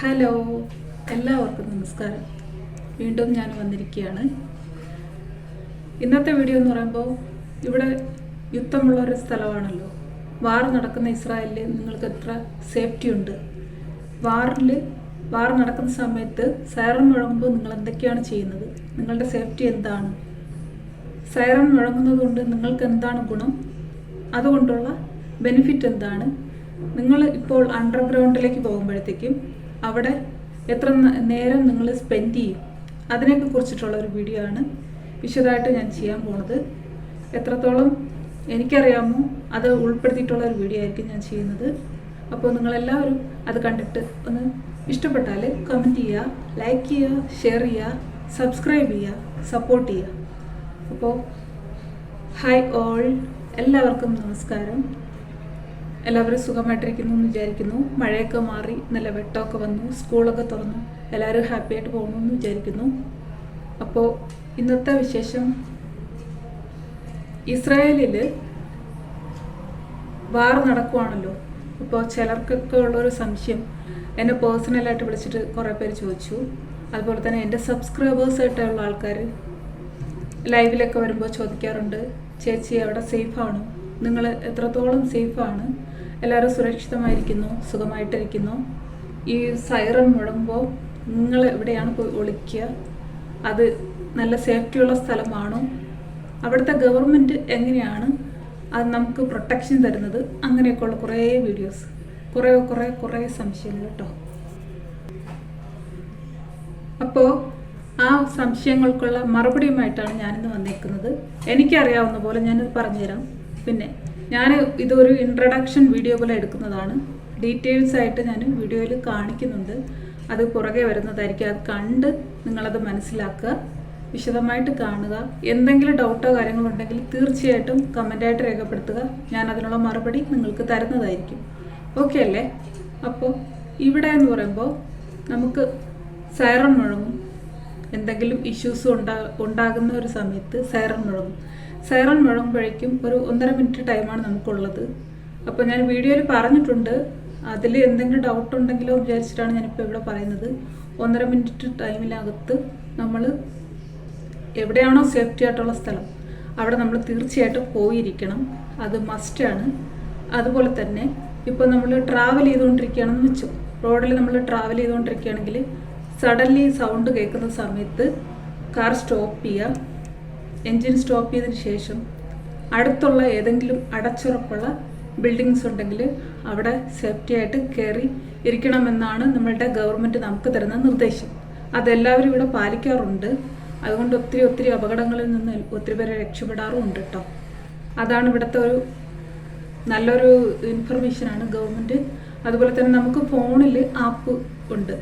Hello എല്ലാവർക്കും നമസ്കാരം. വീണ്ടും ഞാൻ വന്നിരിക്കുകയാണ്. ഇന്നത്തെ വീഡിയോ എന്ന് പറയുമ്പോൾ ഇവിടെ യുദ്ധമുള്ള ഒരു സ്ഥലമാണല്ലോ. വാർ നടക്കുന്ന ഇസ്രായേലിൽ നിങ്ങൾക്ക് എത്ര സേഫ്റ്റി ഉണ്ട്? വാറിൽ വാർ നടക്കുന്ന സമയത്ത് സൈറൺ മുഴങ്ങുമ്പോൾ നിങ്ങൾ എന്തൊക്കെയാണ് ചെയ്യുന്നത്? നിങ്ങളുടെ സേഫ്റ്റി എന്താണ്? സൈറൺ മുഴങ്ങുന്നത് കൊണ്ട് നിങ്ങൾക്ക് എന്താണ് ഗുണം? അതുകൊണ്ടുള്ള ബെനിഫിറ്റ് എന്താണ്? നിങ്ങൾ ഇപ്പോൾ അണ്ടർഗ്രൗണ്ടിലേക്ക് പോകുമ്പോഴത്തേക്കും അവിടെ എത്ര നേരം നിങ്ങൾ സ്പെൻഡ് ചെയ്യും? അതിനെയൊക്കെ കുറിച്ചിട്ടുള്ള ഒരു വീഡിയോ ആണ് വിശദമായിട്ട് ഞാൻ ചെയ്യാൻ പോണത്. എത്രത്തോളം എനിക്കറിയാമോ അത് ഉൾപ്പെടുത്തിയിട്ടുള്ള ഒരു വീഡിയോ ആയിരിക്കും ഞാൻ ചെയ്യുന്നത്. അപ്പോൾ നിങ്ങളെല്ലാവരും അത് കണ്ടിട്ട് ഒന്ന് ഇഷ്ടപ്പെട്ടാൽ കമന്റ് ചെയ്യുക ലൈക്ക് ചെയ്യുക ഷെയർ ചെയ്യുക സബ്സ്ക്രൈബ് ചെയ്യുക സപ്പോർട്ട് ചെയ്യുക. അപ്പോൾ ഹായ് ഓൾ എല്ലാവർക്കും നമസ്കാരം. എല്ലാവരും സുഖമായിട്ടിരിക്കുന്നു എന്ന് വിചാരിക്കുന്നു. മഴയൊക്കെ മാറി നല്ല വെട്ടമൊക്കെ വന്നു സ്കൂളൊക്കെ തുറന്നു. എല്ലാവരും ഹാപ്പി ആയിട്ട് പോകണമെന്ന് വിചാരിക്കുന്നു. അപ്പോൾ ഇന്നത്തെ വിശേഷം. ഇസ്രായേലിൽ വാർ നടക്കുവാണല്ലോ. അപ്പോൾ ചിലർക്കൊക്കെ ഉള്ളൊരു സംശയം. എന്നെ പേഴ്സണലായിട്ട് വിളിച്ചിട്ട് കുറേ പേര് ചോദിച്ചു. അതുപോലെ തന്നെ എന്റെ സബ്സ്ക്രൈബേഴ്സായിട്ടുള്ള ആൾക്കാർ ലൈവിലൊക്കെ വരുമ്പോൾ ചോദിക്കാറുണ്ട്. ചേച്ചി അവിടെ സേഫാണോ നിങ്ങൾ എത്രത്തോളം സേഫാണ് എല്ലാവരും സുരക്ഷിതമായിരിക്കുന്നു സുഖമായിട്ടിരിക്കുന്നു. ഈ സൈറൺ മുഴങ്ങുമ്പോൾ നിങ്ങൾ എവിടെയാണ് പോയി ഒളിക്കുക? അത് നല്ല സേഫ്റ്റിയുള്ള സ്ഥലമാണോ? അവിടുത്തെ ഗവൺമെന്റ് എങ്ങനെയാണ് അത് നമുക്ക് പ്രൊട്ടക്ഷൻ തരുന്നത്? അങ്ങനെയൊക്കെയുള്ള കുറേ വീഡിയോസ് കുറേ കുറേ കുറേ സംശയങ്ങൾ കേട്ടോ. അപ്പോൾ ആ സംശയങ്ങൾക്കുള്ള മറുപടിയുമായിട്ടാണ് ഞാനിന്ന് വന്നിരിക്കുന്നത് എനിക്കറിയാവുന്ന പോലെ ഞാനിത് പറഞ്ഞുതരാം. പിന്നെ ഞാൻ ഇതൊരു ഇൻട്രഡക്ഷൻ വീഡിയോ പോലെ എടുക്കുന്നതാണ്. ഡീറ്റെയിൽസ് ആയിട്ട് ഞാൻ വീഡിയോയിൽ കാണിക്കുന്നുണ്ട്. അത് പുറകെ വരുന്നതായിരിക്കും. അത് കണ്ട് നിങ്ങളത് മനസ്സിലാക്കുക. വിശദമായിട്ട് കാണുക. എന്തെങ്കിലും ഡൗട്ടോ കാര്യങ്ങളോ ഉണ്ടെങ്കിൽ തീർച്ചയായിട്ടും കമന്റായിട്ട് രേഖപ്പെടുത്തുക. ഞാൻ അതിനുള്ള മറുപടി നിങ്ങൾക്ക് തരുന്നതായിരിക്കും. ഓക്കെ അല്ലേ? അപ്പോൾ ഇവിടെ എന്ന് പറയുമ്പോൾ നമുക്ക് സൈറൺ മുഴങ്ങും. എന്തെങ്കിലും ഇഷ്യൂസ് ഉണ്ടാ ഉണ്ടാകുന്ന ഒരു സമയത്ത് സൈറൺ മുഴങ്ങും. സൈറൺ മുഴങ്ങുമ്പോഴേക്കും ഒരു ഒന്നര മിനിറ്റ് ടൈമാണ് നമുക്കുള്ളത്. അപ്പോൾ ഞാൻ വീഡിയോയിൽ പറഞ്ഞിട്ടുണ്ട്. അതിൽ എന്തെങ്കിലും ഡൗട്ട് ഉണ്ടെങ്കിലോ വിചാരിച്ചിട്ടാണ് ഞാനിപ്പോൾ ഇവിടെ പറയുന്നത്. ഒന്നര മിനിറ്റ് ടൈമിനകത്ത് നമ്മൾ എവിടെയാണോ സേഫ്റ്റി ആയിട്ടുള്ള സ്ഥലം അവിടെ നമ്മൾ തീർച്ചയായിട്ടും പോയിരിക്കണം. അത് മസ്റ്റാണ് അതുപോലെ തന്നെ ഇപ്പോൾ നമ്മൾ ട്രാവൽ ചെയ്തുകൊണ്ടിരിക്കുകയാണെന്ന് വെച്ചു റോഡിൽ നമ്മൾ ട്രാവൽ ചെയ്തുകൊണ്ടിരിക്കുകയാണെങ്കിൽ സഡൻലി സൗണ്ട് കേൾക്കുന്ന സമയത്ത് കാർ സ്റ്റോപ്പ് ചെയ്യുക എൻജിൻ സ്റ്റോപ്പ് ചെയ്തതിന് ശേഷം അടുത്തുള്ള ഏതെങ്കിലും അടച്ചുറപ്പുള്ള ബിൽഡിങ്സ് ഉണ്ടെങ്കിൽ അവിടെ സേഫ്റ്റി ആയിട്ട് കയറി ഇരിക്കണമെന്നാണ് നമ്മളുടെ ഗവൺമെന്റ് നമുക്ക് തരുന്ന നിർദ്ദേശം. അതെല്ലാവരും ഇവിടെ പാലിക്കാറുണ്ട്. അതുകൊണ്ട് ഒത്തിരി ഒത്തിരി അപകടങ്ങളിൽ നിന്ന് ഒത്തിരി പേരെ രക്ഷപ്പെടാറുമുണ്ട് കേട്ടോ. അതാണ് ഇവിടുത്തെ ഒരു നല്ലൊരു ഇൻഫർമേഷനാണ് ഗവൺമെന്റ്. അതുപോലെ തന്നെ നമുക്ക് ഫോണിൽ ആപ്പ് ഉണ്ട്.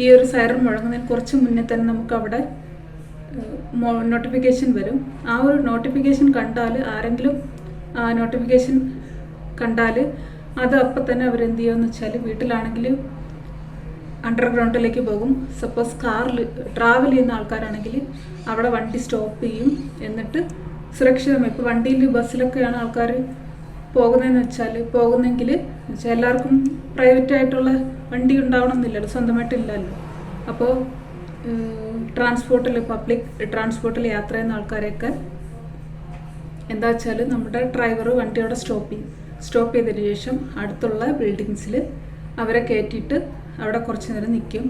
ഈ ഒരു സൈറൺ മുഴങ്ങുന്നതിന് കുറച്ച് മുന്നേ തന്നെ നമുക്ക് അവിടെ നോട്ടിഫിക്കേഷൻ വരും. ആ ഒരു നോട്ടിഫിക്കേഷൻ കണ്ടാൽ ആരെങ്കിലും ആ നോട്ടിഫിക്കേഷൻ കണ്ടാൽ അത് അപ്പം തന്നെ അവരെന്ത് ചെയ്യുമെന്ന് വെച്ചാൽ വീട്ടിലാണെങ്കിൽ അണ്ടർഗ്രൗണ്ടിലേക്ക് പോകും. സപ്പോസ് കാറിൽ ട്രാവൽ ചെയ്യുന്ന ആൾക്കാരാണെങ്കിൽ അവിടെ വണ്ടി സ്റ്റോപ്പ് ചെയ്യും. എന്നിട്ട് സുരക്ഷിതമായി ഇപ്പോൾ വണ്ടിയിൽ ബസ്സിലൊക്കെയാണ് ആൾക്കാർ പോകുന്നതെന്ന് വെച്ചാൽ പോകുന്നെങ്കിൽ വെച്ചാൽ എല്ലാവർക്കും പ്രൈവറ്റ് ആയിട്ടുള്ള വണ്ടി ഉണ്ടാവണമെന്നില്ലല്ലോ സ്വന്തമായിട്ടില്ലല്ലോ. അപ്പോൾ ട്രാൻസ്പോർട്ടിൽ പബ്ലിക് ട്രാൻസ്പോർട്ടിൽ യാത്ര ചെയ്യുന്ന ആൾക്കാരെയൊക്കെ എന്താ വെച്ചാൽ നമ്മുടെ ഡ്രൈവർ വണ്ടി അവിടെ സ്റ്റോപ്പ് ചെയ്യും. സ്റ്റോപ്പ് ചെയ്തതിന് ശേഷം അടുത്തുള്ള ബിൽഡിങ്സിൽ അവരെ കയറ്റിയിട്ട് അവിടെ കുറച്ച് നേരം നിൽക്കും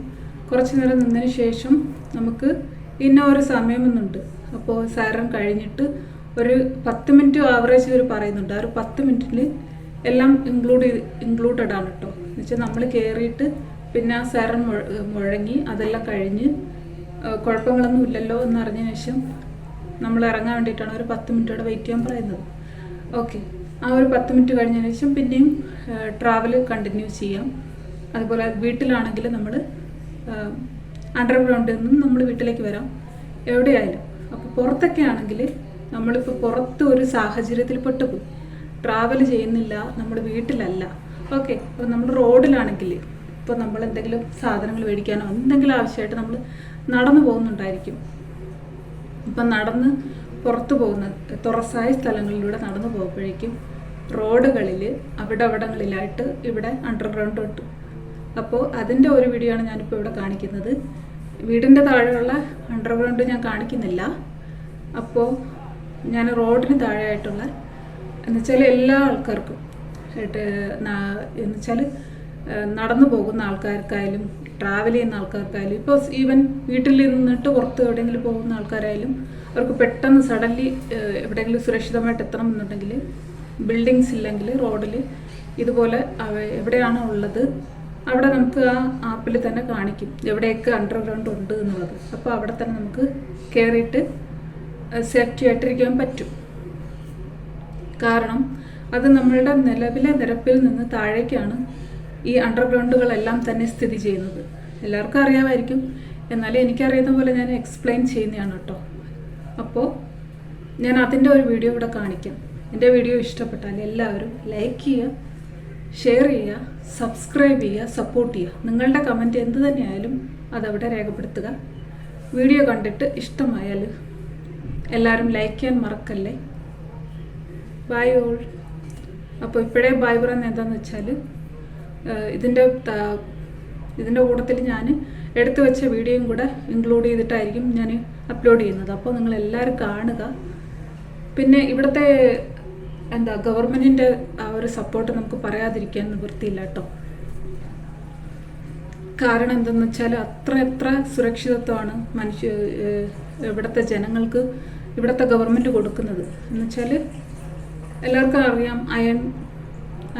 കുറച്ച് നേരം നിന്നതിന് ശേഷം നമുക്ക് ഇന്ന ഒരു സമയമെന്നുണ്ട്. അപ്പോൾ സാരം കഴിഞ്ഞിട്ട് ഒരു പത്ത് മിനിറ്റ് ആവറേജ് ഇവർ പറയുന്നുണ്ട്. ആ ഒരു പത്ത് മിനിറ്റിൽ എല്ലാം ഇൻക്ലൂഡ് ഇൻക്ലൂഡഡ് ആണ് കേട്ടോ എന്നുവെച്ചാൽ നമ്മൾ കയറിയിട്ട് പിന്നെ ആ സാറൻ മുഴങ്ങി അതെല്ലാം കഴിഞ്ഞ് കുഴപ്പങ്ങളൊന്നും ഇല്ലല്ലോ എന്ന് അറിഞ്ഞ ശേഷം നമ്മൾ ഇറങ്ങാൻ വേണ്ടിയിട്ടാണ് ഒരു പത്ത് മിനിറ്റോടെ വെയിറ്റ് ചെയ്യാൻ പറയുന്നത്. ഓക്കെ ആ ഒരു പത്ത് മിനിറ്റ് കഴിഞ്ഞതിന് ശേഷം പിന്നെയും ട്രാവൽ കണ്ടിന്യൂ ചെയ്യാം. അതുപോലെ വീട്ടിലാണെങ്കിൽ നമ്മൾ അണ്ടർഗ്രൗണ്ടിൽ നിന്നും നമ്മൾ വീട്ടിലേക്ക് വരാം. എവിടെയായാലും. അപ്പോൾ പുറത്തൊക്കെ ആണെങ്കിൽ നമ്മളിപ്പോൾ പുറത്ത് ഒരു സാഹചര്യത്തിൽ പെട്ടുപോയി. ട്രാവൽ ചെയ്യുന്നില്ല നമ്മൾ വീട്ടിലല്ല. ഓക്കെ അപ്പോൾ നമ്മൾ റോഡിലാണെങ്കിൽ ഇപ്പോൾ നമ്മൾ എന്തെങ്കിലും സാധനങ്ങൾ മേടിക്കാനോ എന്തെങ്കിലും ആവശ്യമായിട്ട് നമ്മൾ നടന്നു പോകുന്നുണ്ടായിരിക്കും. ഇപ്പം നടന്ന് പുറത്തു പോകുന്ന തുറസായ സ്ഥലങ്ങളിലൂടെ നടന്നു പോകുമ്പോഴേക്കും റോഡുകളിൽ അവിടെ അവിടങ്ങളിലായിട്ട് ഇവിടെ അണ്ടർഗ്രൗണ്ട് ഉണ്ട്. അപ്പോൾ അതിന്റെ ഒരു വീഡിയോ ആണ് ഞാനിപ്പോൾ ഇവിടെ കാണിക്കുന്നത്. വീടിന്റെ താഴെയുള്ള അണ്ടർഗ്രൗണ്ട് ഞാൻ കാണിക്കുന്നില്ല. അപ്പോൾ ഞാൻ റോഡിന് താഴെയായിട്ടുള്ള എന്നുവെച്ചാൽ എല്ലാ ആൾക്കാർക്കും എന്നുവെച്ചാൽ നടന്നു പോകുന്ന ആൾക്കാർക്കായാലും ട്രാവൽ ചെയ്യുന്ന ആൾക്കാർക്കായാലും ഇപ്പോൾ ഈവൻ വീട്ടിൽ നിന്നിട്ട് പുറത്ത് എവിടെയെങ്കിലും പോകുന്ന ആൾക്കാരായാലും അവർക്ക് പെട്ടെന്ന് സഡൻലി എവിടെയെങ്കിലും സുരക്ഷിതമായിട്ട് എത്തണം എന്നുണ്ടെങ്കിൽ ബിൽഡിങ്സ് ഇല്ലെങ്കിൽ റോഡിൽ ഇതുപോലെ എവിടെയാണ് ഉള്ളത് അവിടെ നമുക്ക് ആ ആപ്പിൽ തന്നെ കാണിക്കും എവിടെയൊക്കെ അണ്ടർഗ്രൗണ്ട് ഉണ്ട് എന്നുള്ളത്. അപ്പോൾ അവിടെ തന്നെ നമുക്ക് കയറിയിട്ട് സേഫ്റ്റി ആയിട്ടിരിക്കാൻ പറ്റും. കാരണം അത് നമ്മളുടെ നിലവിലെ നിരപ്പിൽ നിന്ന് താഴേക്കാണ് ഈ അണ്ടർഗ്രൗണ്ടുകളെല്ലാം തന്നെ സ്ഥിതി ചെയ്യുന്നത്. എല്ലാവർക്കും അറിയാമായിരിക്കും. എന്നാലും എനിക്കറിയുന്ന പോലെ ഞാൻ എക്സ്പ്ലെയിൻ ചെയ്യുന്നതാണ് കേട്ടോ. അപ്പോൾ ഞാൻ അതിന്റെ ഒരു വീഡിയോ ഇവിടെ കാണിക്കാം. എന്റെ വീഡിയോ ഇഷ്ടപ്പെട്ടാൽ എല്ലാവരും ലൈക്ക് ചെയ്യുക ഷെയർ ചെയ്യുക സബ്സ്ക്രൈബ് ചെയ്യുക സപ്പോർട്ട് ചെയ്യുക. നിങ്ങളുടെ കമന്റ് എന്ത് തന്നെയായാലും അതവിടെ രേഖപ്പെടുത്തുക. വീഡിയോ കണ്ടിട്ട് ഇഷ്ടമായാൽ എല്ലാവരും ലൈക്ക് ചെയ്യാൻ മറക്കല്ലേ? ബൈ ഓൾ അപ്പോൾ ഇപ്പോഴേ ബൈ പറയുന്നത് എന്താണെന്ന് വെച്ചാൽ ഇതിന്റെ ഇതിന്റെ കൂട്ടത്തിൽ ഞാൻ എടുത്തു വെച്ച വീഡിയോയും കൂടെ ഇൻക്ലൂഡ് ചെയ്തിട്ടായിരിക്കും ഞാൻ അപ്ലോഡ് ചെയ്യുന്നത്. അപ്പോൾ നിങ്ങൾ എല്ലാവരും കാണുക. പിന്നെ ഇവിടുത്തെ എന്താ ഗവൺമെന്റിന്റെ ആ ഒരു സപ്പോർട്ട് നമുക്ക് പറയാതിരിക്കാൻ നിവൃത്തിയില്ല കേട്ടോ. കാരണം എന്തെന്ന് വെച്ചാൽ അത്ര എത്ര സുരക്ഷിതത്വമാണ് മനുഷ്യ ഇവിടുത്തെ ജനങ്ങൾക്ക് ഇവിടുത്തെ ഗവൺമെന്റ് കൊടുക്കുന്നത്. എന്ന് വെച്ചാൽ എല്ലാവർക്കും അറിയാം അയൺ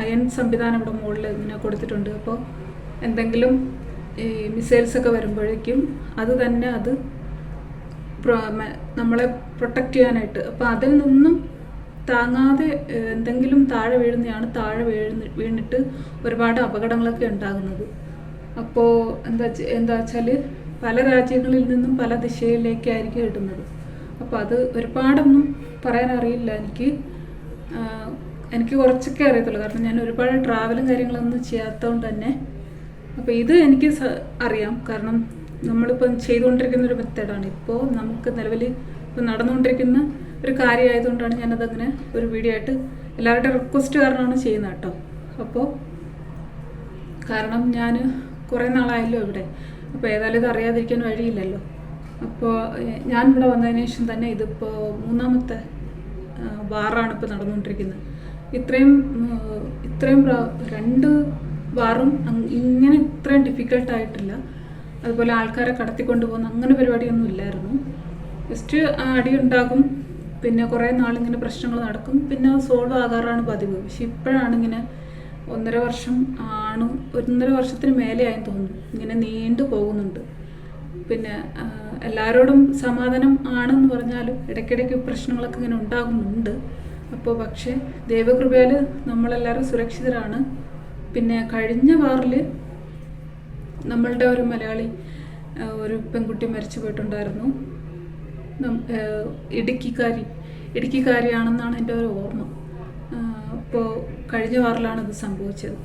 അയൺ സംവിധാനം ഇവിടെ മുകളിൽ ഇങ്ങനെ കൊടുത്തിട്ടുണ്ട്. അപ്പോൾ എന്തെങ്കിലും ഈ മിസൈൽസ് ഒക്കെ വരുമ്പോഴേക്കും അത് തന്നെ അത് നമ്മളെ പ്രൊട്ടക്റ്റ് ചെയ്യാനായിട്ട്. അപ്പോൾ അതിൽ നിന്നും താങ്ങാതെ എന്തെങ്കിലും താഴെ വീഴുന്നതാണ് താഴെ വീഴുന്ന വീണിട്ട് ഒരുപാട് അപകടങ്ങളൊക്കെ ഉണ്ടാകുന്നത്. അപ്പോൾ എന്താ എന്താ വെച്ചാൽ പല രാജ്യങ്ങളിൽ നിന്നും പല ദിശയിലേക്കായിരിക്കും ഇടുന്നത്. അപ്പോൾ അത് ഒരുപാടൊന്നും പറയാനറിയില്ല എനിക്ക്. എനിക്ക് കുറച്ചൊക്കെ അറിയത്തുള്ളൂ. കാരണം ഞാൻ ഒരുപാട് ട്രാവലും കാര്യങ്ങളൊന്നും ചെയ്യാത്തതുകൊണ്ട് തന്നെ. അപ്പോൾ ഇത് എനിക്ക് അറിയാം. കാരണം നമ്മളിപ്പം ചെയ്തുകൊണ്ടിരിക്കുന്ന ഒരു മെത്തേഡാണ്. ഇപ്പോൾ നമുക്ക് നിലവിൽ ഇപ്പം നടന്നുകൊണ്ടിരിക്കുന്ന ഒരു കാര്യമായതുകൊണ്ടാണ് ഞാനതങ്ങനെ ഒരു വീഡിയോ ആയിട്ട് എല്ലാവരുടെയും റിക്വസ്റ്റ് കാരണമാണ് ചെയ്യുന്നത് കേട്ടോ. അപ്പോൾ കാരണം ഞാൻ കുറേ നാളായല്ലോ ഇവിടെ. അപ്പോൾ ഏതായാലും ഇത് അറിയാതിരിക്കാൻ വഴിയില്ലല്ലോ. അപ്പോൾ ഞാൻ ഇവിടെ വന്നതിന് ശേഷം തന്നെ ഇതിപ്പോൾ മൂന്നാമത്തെ വാറാണ് ഇപ്പോൾ നടന്നുകൊണ്ടിരിക്കുന്നത്. ഇത്രയും ഇത്രയും രണ്ട് വാറും ഇങ്ങനെ ഇത്രയും ഡിഫിക്കൾട്ട് ആയിട്ടില്ല. അതുപോലെ ആൾക്കാരെ കടത്തിക്കൊണ്ട് പോകുന്ന അങ്ങനെ പരിപാടിയൊന്നും ഇല്ലായിരുന്നു. ജസ്റ്റ് അടി ഉണ്ടാകും. പിന്നെ കുറേ നാളിങ്ങനെ പ്രശ്നങ്ങൾ നടക്കും. പിന്നെ സോൾവ് ആകാറാണ് പതിവ്. പക്ഷെ ഇപ്പോഴാണ് ഇങ്ങനെ ഒന്നര വർഷം ആണ് ഒന്നര വർഷത്തിന് മേലെയായി തോന്നുന്നു. ഇങ്ങനെ നീണ്ടു പോകുന്നുണ്ട്. പിന്നെ എല്ലാവരോടും സമാധാനം ആണെന്ന് പറഞ്ഞാലും ഇടയ്ക്കിടയ്ക്ക് പ്രശ്നങ്ങളൊക്കെ ഇങ്ങനെ ഉണ്ടാകുന്നുണ്ട്. അപ്പോൾ പക്ഷേ ദൈവകൃപയാൽ നമ്മളെല്ലാവരും സുരക്ഷിതരാണ്. പിന്നെ കഴിഞ്ഞ വാറിൽ നമ്മളുടെ ഒരു മലയാളി ഒരു പെൺകുട്ടി മരിച്ചു പോയിട്ടുണ്ടായിരുന്നു. ഇടുക്കിക്കാരി ഇടുക്കിക്കാരിയാണെന്നാണ് എന്റെ ഒരു ഓർമ്മ. അപ്പോൾ കഴിഞ്ഞ വാറിലാണ് ഇത് സംഭവിച്ചത്.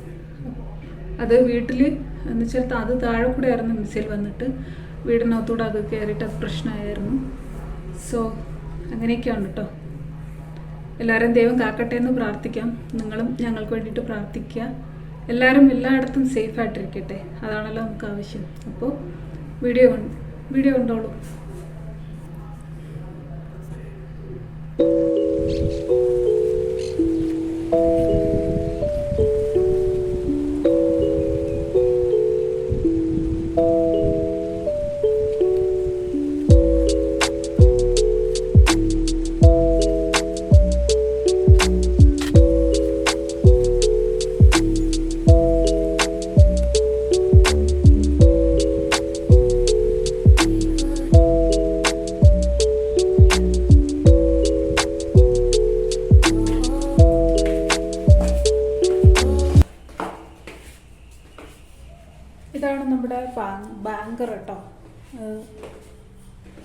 അത് വീട്ടിൽ എന്ന് വെച്ചാൽ അത് താഴെ കൂടെ ആയിരുന്നു മിസൈൽ വന്നിട്ട്. വീടിനകത്തൂടെ അത് കയറിയിട്ട് പ്രശ്നമായിരുന്നു. സോ അങ്ങനെയൊക്കെയാണ് കേട്ടോ എല്ലാവരും ദൈവം കാക്കട്ടെ എന്ന് പ്രാർത്ഥിക്കാം. നിങ്ങളും ഞങ്ങൾക്ക് വേണ്ടിയിട്ട് പ്രാർത്ഥിക്കുക. എല്ലാവരും എല്ലായിടത്തും സേഫ് ആയിട്ടിരിക്കട്ടെ. അതാണല്ലോ നമുക്ക് ആവശ്യം. അപ്പോൾ വീഡിയോ വീഡിയോ കണ്ടോളൂ.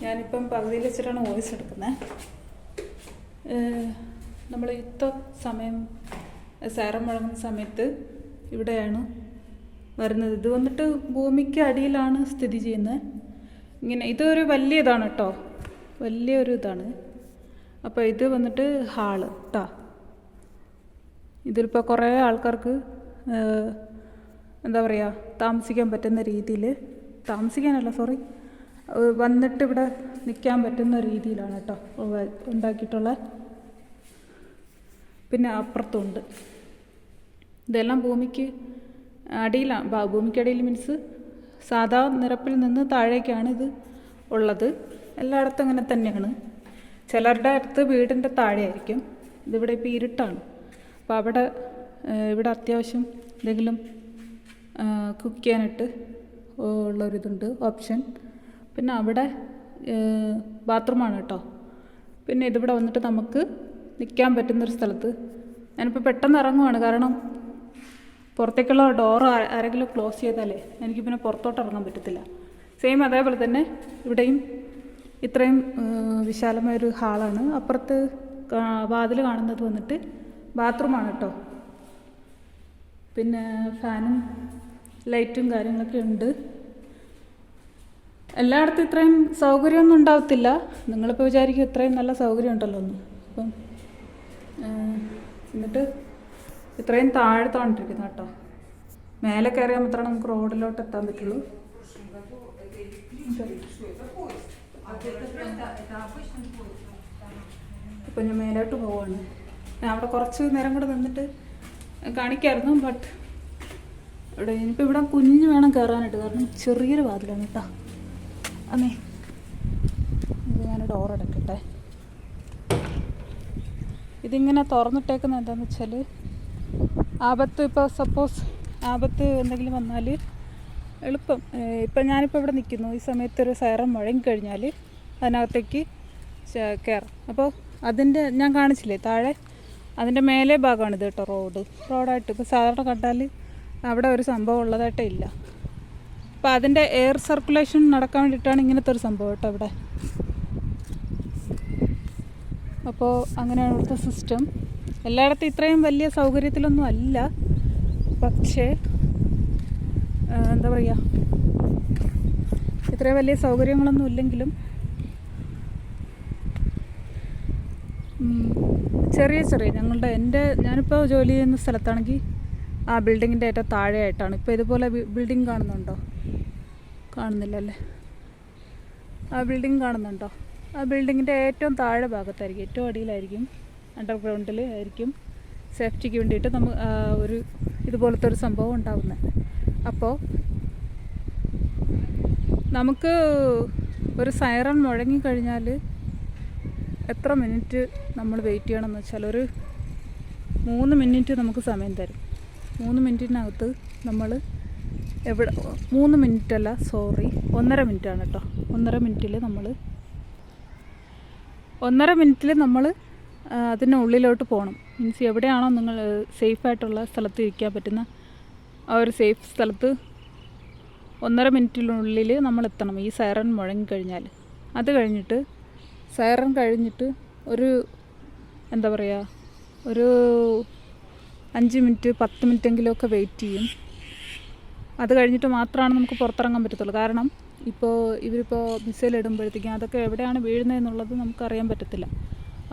ഞാനിപ്പം പകുതിയിൽ വെച്ചിട്ടാണ് വോയിസ് എടുക്കുന്നത് നമ്മൾ യുദ്ധ സമയം സാരം മുഴങ്ങുന്ന സമയത്ത് ഇവിടെയാണ് വരുന്നത്. ഇത് വന്നിട്ട് ഭൂമിക്ക് അടിയിലാണ് സ്ഥിതി ചെയ്യുന്നത്. ഇങ്ങനെ ഇതൊരു വലിയ ഇതാണ് കേട്ടോ വലിയൊരു ഇതാണ്. അപ്പോൾ ഇത് വന്നിട്ട് ഹാൾ കേട്ടോ ഇതിലിപ്പോൾ കുറേ ആൾക്കാർക്ക് എന്താ പറയുക താമസിക്കാൻ പറ്റുന്ന രീതിയിൽ താമസിക്കാനല്ല സോറി വന്നിട്ട് ഇവിടെ നിൽക്കാൻ പറ്റുന്ന രീതിയിലാണ് കേട്ടോ ഉണ്ടാക്കിയിട്ടുള്ള പിന്നെ അപ്പുറത്തുണ്ട്. ഇതെല്ലാം ഭൂമിക്ക് അടിയിലാണ് ഭൂമിക്കടിയിൽ മീൻസ് സാധാ നിരപ്പിൽ നിന്ന് താഴേക്കാണ് ഇത് ഉള്ളത്. എല്ലായിടത്തും അങ്ങനെ തന്നെയാണ്. ചിലരുടെ അടുത്ത് വീടിന്റെ താഴെയായിരിക്കും. ഇതിവിടെ ഇപ്പോൾ ഇരുട്ടാണ്. അപ്പോൾ അവിടെ ഇവിടെ അത്യാവശ്യം എന്തെങ്കിലും കുക്ക് ചെയ്യാനായിട്ട് ഉള്ളൊരിതുണ്ട് ഓപ്ഷൻ. പിന്നെ അവിടെ ബാത്റൂമാണ് കേട്ടോ. പിന്നെ ഇതിവിടെ വന്നിട്ട് നമുക്ക് നിൽക്കാൻ പറ്റുന്നൊരു സ്ഥലത്ത്. ഞാനിപ്പോൾ പെട്ടെന്ന് ഇറങ്ങുവാണ്. കാരണം പുറത്തേക്കുള്ള ഡോർ ആരെങ്കിലും ക്ലോസ് ചെയ്താലേ എനിക്ക് പിന്നെ പുറത്തോട്ട് ഇറങ്ങാൻ പറ്റത്തില്ല. സെയിം അതേപോലെ തന്നെ ഇവിടെയും ഇത്രയും വിശാലമായൊരു ഹാളാണ്. അപ്പുറത്ത് വാതിൽ കാണുന്നത് വന്നിട്ട് ബാത്റൂമാണ് കേട്ടോ. പിന്നെ ഫാനും ലൈറ്റും കാര്യങ്ങളൊക്കെ ഉണ്ട്. എല്ലായിടത്തും ഇത്രയും സൗകര്യമൊന്നും ഉണ്ടാവത്തില്ല. നിങ്ങളിപ്പോൾ വിചാരിക്കും ഇത്രയും നല്ല സൗകര്യം ഉണ്ടല്ലോ ഒന്ന് അപ്പം എന്നിട്ട് ഇത്രയും താഴത്തോണ്ടിരിക്കുന്നു കേട്ടോ. മേലെ കയറിയാൽ മാത്രമേ നമുക്ക് റോഡിലോട്ട് എത്താൻ പറ്റുള്ളൂ. ഇപ്പം ഞാൻ മേലോട്ട് പോവാണ്. ഞാൻ അവിടെ കുറച്ച് നേരം കൂടെ നിന്നിട്ട് കാണിക്കായിരുന്നു ബട്ട് ഇവിടെ ഇനിയിപ്പോൾ ഇവിടെ കുഞ്ഞ് വേണം കയറാനായിട്ട്. കാരണം ചെറിയൊരു വാതിലാണ് കേട്ടോ. അന്നേ ഇത് ഞാൻ ഡോർ എടുക്കട്ടെ. ഇതിങ്ങനെ തുറന്നിട്ടേക്കുന്ന എന്താണെന്ന് വെച്ചാൽ ആപത്ത് ഇപ്പോൾ സപ്പോസ് ആപത്ത് എന്തെങ്കിലും വന്നാൽ എളുപ്പം. ഇപ്പം ഞാനിപ്പോൾ ഇവിടെ നിൽക്കുന്നു ഈ സമയത്ത് ഒരു മുഴങ്ങി കഴിഞ്ഞാൽ അതിനകത്തേക്ക് കയറാം അപ്പോൾ അതിന്റെ ഞാൻ കാണിച്ചില്ലേ താഴെ? അതിന്റെ മേലെ ഭാഗമാണ് ഇത് കേട്ടോ റോഡ്. റോഡായിട്ട് ഇപ്പോൾ സാധാരണ കണ്ടാൽ അവിടെ ഒരു സംഭവം ഉള്ളതായിട്ടേ ഇല്ല. അപ്പോൾ അതിന്റെ എയർ സർക്കുലേഷൻ നടക്കാൻ വേണ്ടിയിട്ടാണ് ഇങ്ങനത്തെ ഒരു സംഭവം കേട്ടോ ഇവിടെ. അപ്പോൾ അങ്ങനെയാണ് ഇവിടുത്തെ സിസ്റ്റം എല്ലായിടത്തും ഇത്രയും വലിയ സൗകര്യത്തിലൊന്നും അല്ല. പക്ഷേ എന്താ പറയുക ഇത്രയും വലിയ സൗകര്യങ്ങളൊന്നും ഇല്ലെങ്കിലും ചെറിയ ചെറിയ ഞങ്ങളുടെ എന്റെ ഞാനിപ്പോൾ ജോലി ചെയ്യുന്ന സ്ഥലത്താണെങ്കിൽ ആ ബിൽഡിങ്ങിന്റെ ഏറ്റവും താഴെയായിട്ടാണ്. ഇപ്പോൾ ഇതുപോലെ ബിൽഡിംഗ് കാണുന്നുണ്ടോ? കാണുന്നില്ലല്ലേ? ആ ബിൽഡിംഗ് കാണുന്നുണ്ടോ? ആ ബിൽഡിങ്ങിന്റെ ഏറ്റവും താഴെ ഭാഗത്തായിരിക്കും ഏറ്റവും അടിയിലായിരിക്കും അണ്ടർഗ്രൗണ്ടിൽ ആയിരിക്കും സേഫ്റ്റിക്ക് വേണ്ടിയിട്ട് നമ്മൾ ഒരു ഇതുപോലത്തെ ഒരു സംഭവം ഉണ്ടാകുന്നത് അപ്പോൾ നമുക്ക് ഒരു സൈറൺ മുഴങ്ങിക്കഴിഞ്ഞാൽ എത്ര മിനിറ്റ് നമ്മൾ വെയിറ്റ് ചെയ്യണമെന്ന് വെച്ചാൽ ഒരു മൂന്ന് മിനിറ്റ് നമുക്ക് സമയം തരും. മൂന്ന് മിനിറ്റിനകത്ത് നമ്മൾ എവിടെ മൂന്ന് മിനിറ്റ് അല്ല സോറി ഒന്നര മിനിറ്റാണ് കേട്ടോ. ഒന്നര മിനിറ്റിൽ നമ്മൾ ഒന്നര മിനിറ്റിൽ നമ്മൾ അതിന്റെ അതിനുള്ളിലോട്ട് പോകണം മീൻസ് എവിടെയാണോ നിങ്ങൾ സേഫ് ആയിട്ടുള്ള സ്ഥലത്ത് ഇരിക്കാൻ പറ്റുന്ന ആ ഒരു സേഫ് സ്ഥലത്ത് ഒന്നര മിനിറ്റിനുള്ളിൽ നമ്മൾ എത്തണം ഈ സൈറൺ മുഴങ്ങിക്കഴിഞ്ഞാൽ അത് കഴിഞ്ഞിട്ട് സൈറൺ കഴിഞ്ഞിട്ട് ഒരു എന്താ പറയുക ഒരു അഞ്ച് മിനിറ്റ് പത്ത് മിനിറ്റെങ്കിലുമൊക്കെ വെയിറ്റ് ചെയ്യും. അത് കഴിഞ്ഞിട്ട് മാത്രമാണ് നമുക്ക് പുറത്തിറങ്ങാൻ പറ്റത്തുള്ളൂ. കാരണം ഇപ്പോൾ ഇവരിപ്പോൾ മിസൈൽ ഇടുമ്പോഴത്തേക്കും അതൊക്കെ എവിടെയാണ് വീഴുന്നത് എന്നുള്ളത് നമുക്കറിയാൻ പറ്റത്തില്ല.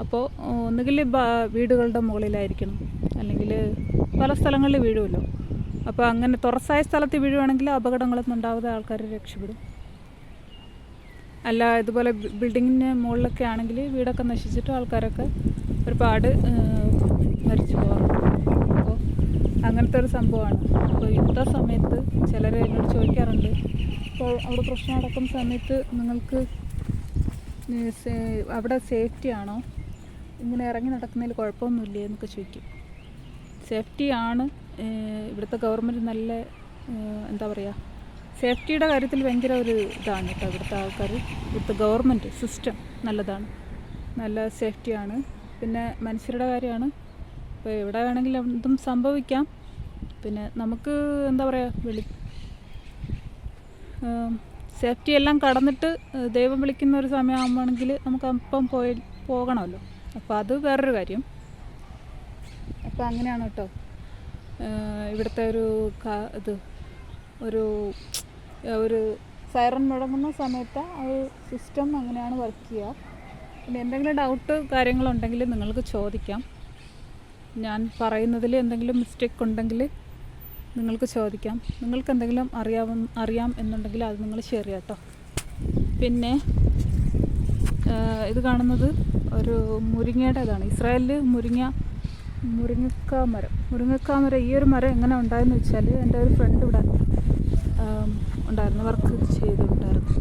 അപ്പോൾ ഒന്നുകിൽ വീടുകളുടെ മുകളിലായിരിക്കണം. അല്ലെങ്കിൽ പല സ്ഥലങ്ങളിൽ വീഴുമല്ലോ. അപ്പോൾ അങ്ങനെ തുറസായ സ്ഥലത്ത് വീഴുവാണെങ്കിൽ അപകടങ്ങളൊന്നും ഉണ്ടാവാതെ ആൾക്കാർ രക്ഷപ്പെടും. അല്ല ഇതുപോലെ ബിൽഡിങ്ങിന് മുകളിലൊക്കെ ആണെങ്കിൽ വീടൊക്കെ നശിച്ചിട്ട് ആൾക്കാരൊക്കെ ഒരുപാട് മരിച്ചു പോകാറുണ്ട്. അങ്ങനത്തെ ഒരു സംഭവമാണ്. അപ്പോൾ യുദ്ധ സമയത്ത് ചിലർ എന്നോട് ചോദിക്കാറുണ്ട്. ഇപ്പോൾ അവിടെ പ്രശ്നം നടക്കുന്ന സമയത്ത് നിങ്ങൾക്ക് അവിടെ സേഫ്റ്റി ആണോ? ഇങ്ങനെ ഇറങ്ങി നടക്കുന്നതിൽ കുഴപ്പമൊന്നുമില്ലേ എന്നൊക്കെ ചോദിക്കും. സേഫ്റ്റി ആണ് ഇവിടുത്തെ ഗവൺമെന്റ് നല്ല എന്താ പറയുക സേഫ്റ്റിയുടെ കാര്യത്തിൽ ഭയങ്കര ഒരു ഇതാണ് കേട്ടോ ഇവിടുത്തെ ആൾക്കാർ. ഇവിടുത്തെ ഗവൺമെന്റ് സിസ്റ്റം നല്ലതാണ്. നല്ല സേഫ്റ്റിയാണ് പിന്നെ മനുഷ്യരുടെ കാര്യമാണ് ഇപ്പോൾ എവിടെ വേണമെങ്കിലും എന്തും സംഭവിക്കാം. പിന്നെ നമുക്ക് എന്താ പറയുക വിളി സേഫ്റ്റി എല്ലാം കടന്നിട്ട് ദൈവം വിളിക്കുന്ന ഒരു സമയമാകുമ്പോഴെങ്കിൽ നമുക്ക് അപ്പം പോയി പോകണമല്ലോ. അപ്പോൾ അത് വേറൊരു കാര്യം. അപ്പോൾ അങ്ങനെയാണ് കേട്ടോ. ഇവിടുത്തെ ഒരു ഇത് ഒരു ഒരു സൈറൺ മുടങ്ങുന്ന സമയത്ത് ആ ഒരു സിസ്റ്റം അങ്ങനെയാണ് വർക്ക് ചെയ്യുക. പിന്നെ എന്തെങ്കിലും ഡൗട്ട് കാര്യങ്ങളുണ്ടെങ്കിൽ നിങ്ങൾക്ക് ചോദിക്കാം. ഞാൻ പറയുന്നതിൽ എന്തെങ്കിലും മിസ്റ്റേക്ക് ഉണ്ടെങ്കിൽ നിങ്ങൾക്ക് ചോദിക്കാം. നിങ്ങൾക്ക് എന്തെങ്കിലും അറിയാവ അറിയാം എന്നുണ്ടെങ്കിൽ അത് നിങ്ങൾ ഷെയർ ചെയ്യാം കേട്ടോ പിന്നെ ഇത് കാണുന്നത് ഒരു മുരിങ്ങയുടെ ഇതാണ്. ഇസ്രായേലിൽ മുരിങ്ങ മുരിങ്ങക്കാ മരം. മുരിങ്ങക്കാ മരം ഈ ഒരു മരം എങ്ങനെ ഉണ്ടായെന്ന് വെച്ചാൽ എന്റെ ഒരു ഫ്രണ്ട് ഇവിടെ ഉണ്ടായിരുന്നു വർക്ക് ചെയ്തിട്ടുണ്ടായിരുന്നു